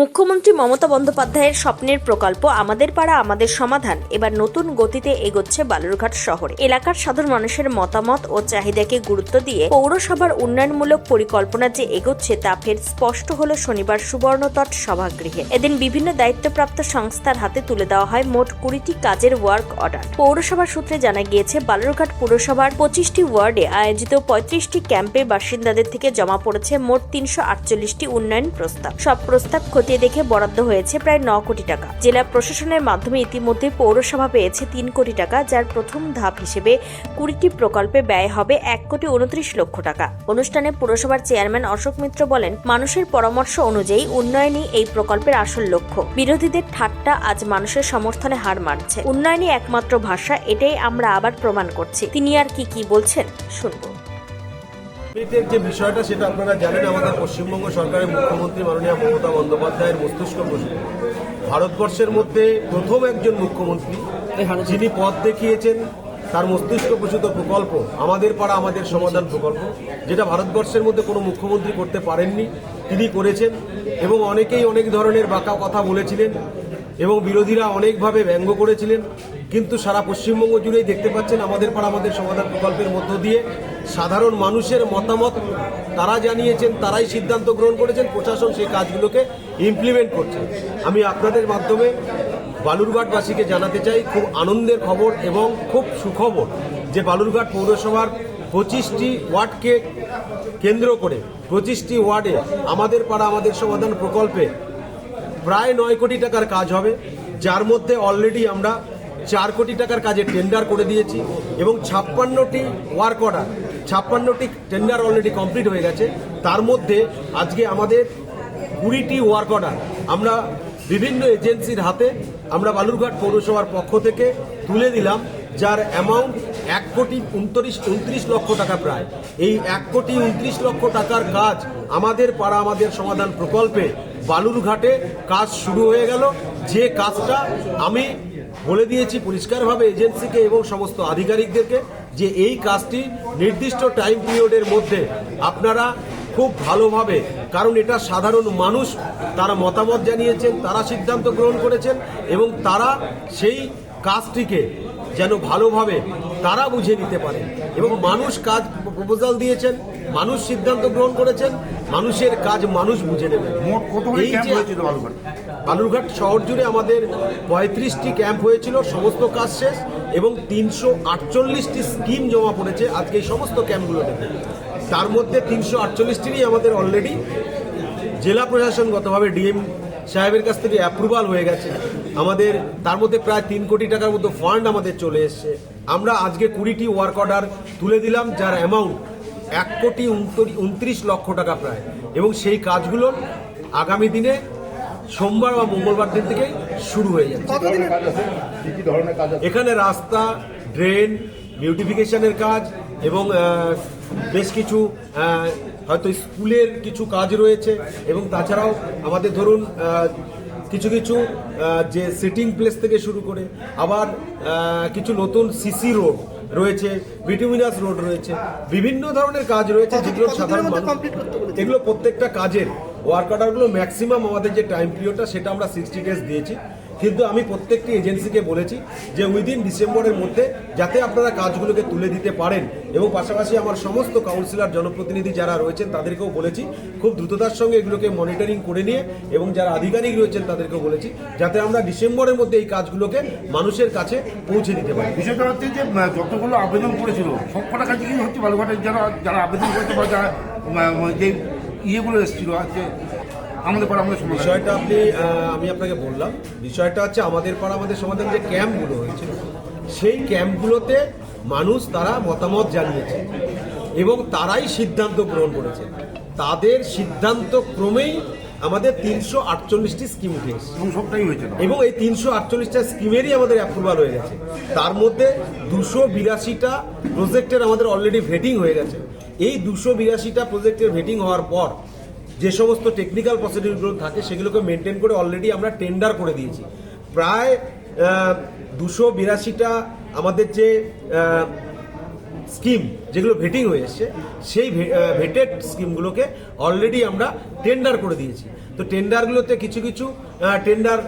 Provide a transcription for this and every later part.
মুখ্যমন্ত্রী মমতা বন্দ্যোপাধ্যায়ের স্বপ্নের প্রকল্প, আমাদের পাড়া, আমাদের সমাধান। এবার নতুন গতিতে এগোচ্ছে বালুরঘাট শহরে। এলাকার সাধারণ মানুষের মতামত ও চাহিদাকে গুরুত্ব দিয়ে পৌরসভার উন্নয়নমূলক পরিকল্পনা যে এগোচ্ছে তা ফের স্পষ্ট হলো শনিবার সুবর্ণতট সভাগৃহে। এদিন বিভিন্ন দায়িত্বপ্রাপ্ত সংস্থার হাতে তুলে দেওয়া হয় মোট কুড়িটি কাজের ওয়ার্ক অর্ডার। পৌরসভা সূত্রে জানা গিয়েছে, বালুরঘাট পুরসভার পঁচিশটি ওয়ার্ডে আয়োজিত পঁয়ত্রিশটি ক্যাম্পে বাসিন্দাদের থেকে জমা পড়েছে মোট তিনশো আটচল্লিশটি উন্নয়ন প্রস্তাব। সব প্রস্তাব খতিয়ে দেখে বরাদ্দ হয়েছে প্রায় ন কোটি টাকা। জেলা প্রশাসনের মাধ্যমে ইতিমধ্যে পৌরসভা পেয়েছে তিন কোটি টাকা, যার প্রথম ধাপ হিসেবে কুড়িটি প্রকল্পে ব্যয় হবে এক কোটি উনত্রিশ লক্ষ টাকা। অনুষ্ঠানে পুরসভার চেয়ারম্যান অশোক মিত্র বলেন, মানুষের পরামর্শ অনুযায়ী উন্নয়নই এই প্রকল্পের আসল লক্ষ্য। বিরোধীদের ঠাট্টা আজ মানুষের সমর্থনে হার মারছে উন্নয়নই একমাত্র ভাষা, এটাই আমরা আবার প্রমাণ করছি। তিনি আর কি কি বলছেন, শুনব। দুর্নীতির যে বিষয়টা, সেটা আপনারা জানেন, আমাদের পশ্চিমবঙ্গ সরকারের মুখ্যমন্ত্রী মাননীয় মমতা বন্দ্যোপাধ্যায়ের মস্তিষ্ক প্রসূত। ভারতবর্ষের মধ্যে প্রথম একজন মুখ্যমন্ত্রী, যিনি পথ দেখিয়েছেন, তার মস্তিষ্ক প্রসূত প্রকল্প, আমাদের পাড়া, আমাদের সমাধান প্রকল্প, যেটা ভারতবর্ষের মধ্যে কোনো মুখ্যমন্ত্রী করতে পারেননি, তিনি করেছেন, এবং অনেকেই অনেক ধরনের বাঁকা কথা বলেছিলেন, এবং বিরোধীরা অনেকভাবে ব্যঙ্গ করেছিলেন। কিন্তু সারা পশ্চিমবঙ্গ জুড়েই দেখতে পাচ্ছেন আমাদের পাড়া আমাদের সমাধান প্রকল্পের মধ্য দিয়ে সাধারণ মানুষের মতামত তারা জানিয়েছেন, তারাই সিদ্ধান্ত গ্রহণ করেছেন, প্রশাসন সেই কাজগুলোকে ইমপ্লিমেন্ট করছে। আমি আপনাদের মাধ্যমে বালুরঘাটবাসীকে জানাতে চাই, খুব আনন্দের খবর এবং খুব সুখবর যে বালুরঘাট পৌরসভার পঁচিশটি ওয়ার্ডকে কেন্দ্র করে, পঁচিশটি ওয়ার্ডে আমাদের পাড়া আমাদের সমাধান প্রকল্পে প্রায় নয় কোটি টাকার কাজ হবে, যার মধ্যে অলরেডি আমরা চার কোটি টাকার কাজে টেন্ডার করে দিয়েছি এবং ছাপ্পান্নটি ওয়ার্ক অর্ডার ছাপ্পান্নটি টেন্ডার অলরেডি কমপ্লিট হয়ে গেছে। তার মধ্যে আজকে আমাদের কুড়িটি ওয়ার্ক অর্ডার আমরা বিভিন্ন এজেন্সির হাতে আমরা বালুরঘাট পৌরসভার পক্ষ থেকে তুলে দিলাম, যার অ্যামাউন্ট এক কোটি উনত্রিশ উনত্রিশ লক্ষ টাকা প্রায়। এই এক কোটি উনত্রিশ লক্ষ টাকার কাজ আমাদের পাড়া, আমাদের সমাধান প্রকল্পে বালুরঘাটে কাজ শুরু হয়ে গেল। যে কাজটা আমি বলে দিয়েছি পরিষ্কারভাবে এজেন্সিকে এবং সমস্ত আধিকারিকদেরকে যে এই কাজটি নির্দিষ্ট টাইম পিরিয়ডের মধ্যে আপনারা খুব ভালোভাবে কারণ এটা সাধারণ মানুষ তারা মতামত জানিয়েছেন তারা সিদ্ধান্ত গ্রহণ করেছেন এবং তারা সেই কাজটিকে যেন ভালোভাবে তারা বুঝে নিতে পারে। এবং মানুষ কাজ প্রপোজাল দিয়েছেন মানুষ সিদ্ধান্ত গ্রহণ করেছেন মানুষের কাজ মানুষ বুঝে নেবে এই যে- হয়েছিল বালুরঘাট শহর জুড়ে আমাদের পঁয়ত্রিশটি ক্যাম্প হয়েছিল, সমস্ত কাজ শেষ এবং তিনশো আটচল্লিশটি স্কিম জমা পড়েছে আজকে এই সমস্ত ক্যাম্পগুলোতে তার মধ্যে তিনশো আটচল্লিশটিরই আমাদের অলরেডি জেলা প্রশাসনগতভাবে ডিএম সাহেবের কাছ থেকে অ্যাপ্রুভাল হয়ে গেছে। আমাদের তার মধ্যে প্রায় তিন কোটি টাকার মতো ফান্ড আমাদের চলে এসছে। আমরা আজকে কুড়িটি ওয়ার্ক অর্ডার তুলে দিলাম, যার অ্যামাউন্ট এক কোটি উনত্রি- উনত্রিশ লক্ষ টাকা প্রায়। এবং সেই কাজগুলো আগামী দিনে সোমবার বা মঙ্গলবার দিন থেকে শুরু হয়ে যাচ্ছে। কি কি ধরনের কাজ আছে? এখানে রাস্তা ড্রেন বিউটিফিকেশনের কাজ এবং বেশ কিছু হয়তো স্কুলের কিছু কাজ রয়েছে এবং তাছাড়াও আমাদের ধরুন কিছু কিছু যে সিটিং প্লেস থেকে শুরু করে আবার কিছু নতুন সিসি রোড রয়েছে বিটুমিনাস রোড রয়েছে বিভিন্ন ধরনের কাজ রয়েছে যেগুলো সাধারণ এগুলো প্রত্যেকটা কাজের। ওয়ার্ক অর্ডারগুলো ম্যাক্সিমাম আমাদের যে টাইম পিরিয়ডটা সেটা আমরা সিক্সটি ডেজ দিয়েছি। কিন্তু আমি প্রত্যেকটি এজেন্সিকে বলেছি যে উইদিন ডিসেম্বরের মধ্যে যাতে আপনারা কাজগুলোকে তুলে দিতে পারেন এবং পাশাপাশি আমার সমস্ত কাউন্সিলর, জনপ্রতিনিধি যারা রয়েছেন তাদেরকেও বলেছি, খুব দ্রুততার সঙ্গে এগুলোকে মনিটরিং করে নিয়ে এবং যারা আধিকারিক রয়েছেন তাদেরকেও বলেছি যাতে আমরা ডিসেম্বরের মধ্যে এই কাজগুলোকে মানুষের কাছে পৌঁছে দিতে পারি। বিষয়টা হচ্ছে যে যতগুলো আবেদন করেছিল সব কটা কাজে কি হচ্ছে বালুরঘাটের যারা যারা আবেদন করেছে বা যারা যে ইয়েগুলো এসেছিল আছে আমাদের পর আমাদের বিষয়টা আপনি আমি আপনাকে বললাম বিষয়টা হচ্ছে আমাদের পাড়া আমাদের সমাধান যে ক্যাম্পগুলো হয়েছে সেই ক্যাম্পগুলোতে মানুষ তারা মতামত জানিয়েছে এবং তারাই সিদ্ধান্ত গ্রহণ করেছে। তাদের সিদ্ধান্ত ক্রমেই আমাদের তিনশো আটচল্লিশটি স্কিম উঠে এসেছে। সবটাই হয়েছে এবং এই তিনশো আটচল্লিশটা স্কিমেরই আমাদের অ্যাপ্রুভাল হয়ে গেছে। তার মধ্যে দুশো বিরাশিটা প্রজেক্টের আমাদের অলরেডি ভেটিং হয়ে গেছে। এই দুশো বিরাশিটা প্রজেক্টের ভেটিং হওয়ার পর যে সমস্ত টেকনিক্যাল প্রসিডিউরগুলো থাকে সেগুলোকে মেনটেন করে অলরেডি আমরা টেন্ডার করে দিয়েছি। প্রায় দুশো বিরাশিটা আমাদের যে স্কিম যেগুলো ভেটিং হয়ে এসছে, সেই ভেটেড স্কিমগুলোকে অলরেডি আমরা টেন্ডার করে দিয়েছি। তো টেন্ডারগুলোতে কিছু কিছু টেন্ডার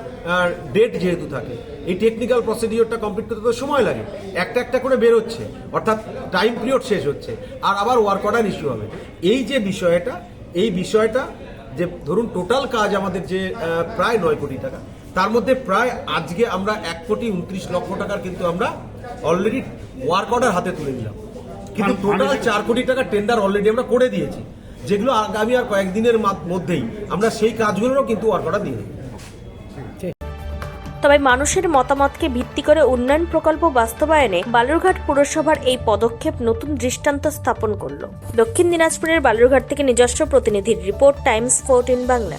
ডেট যেহেতু থাকে, এই টেকনিক্যাল প্রসিডিওরটা কমপ্লিট করতে তো সময় লাগে। একটা একটা করে বেরোচ্ছে, অর্থাৎ টাইম পিরিয়ড শেষ হচ্ছে, আর আবার ওয়ার্ক অর্ডার ইস্যু হবে। এই যে বিষয়টা, এই বিষয়টা যে ধরুন টোটাল কাজ আমাদের যে প্রায় নয় কোটি টাকা, তার মধ্যে প্রায় আজকে আমরা এক কোটি উনত্রিশ লক্ষ টাকার কিন্তু আমরা অলরেডি ওয়ার্ক অর্ডার হাতে তুলে নিলাম। কিন্তু টোটাল চার কোটি টাকা টেন্ডার অলরেডি আমরা করে দিয়েছি। যেগুলো আগামী আর কয়েকদিনের মধ্যেই আমরা সেই কাজগুলোরও কিন্তু অর্ডার দিয়ে তবে মানুষের মতামতকে ভিত্তি করে উন্নয়ন প্রকল্প বাস্তবায়নে বালুরঘাট পুরসভার এই পদক্ষেপ নতুন দৃষ্টান্ত স্থাপন করল। দক্ষিণ দিনাজপুরের বালুরঘাট থেকে নিজস্ব প্রতিনিধির রিপোর্ট টাইমস ফোরটিন বাংলা।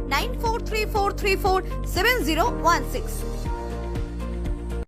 9434347016.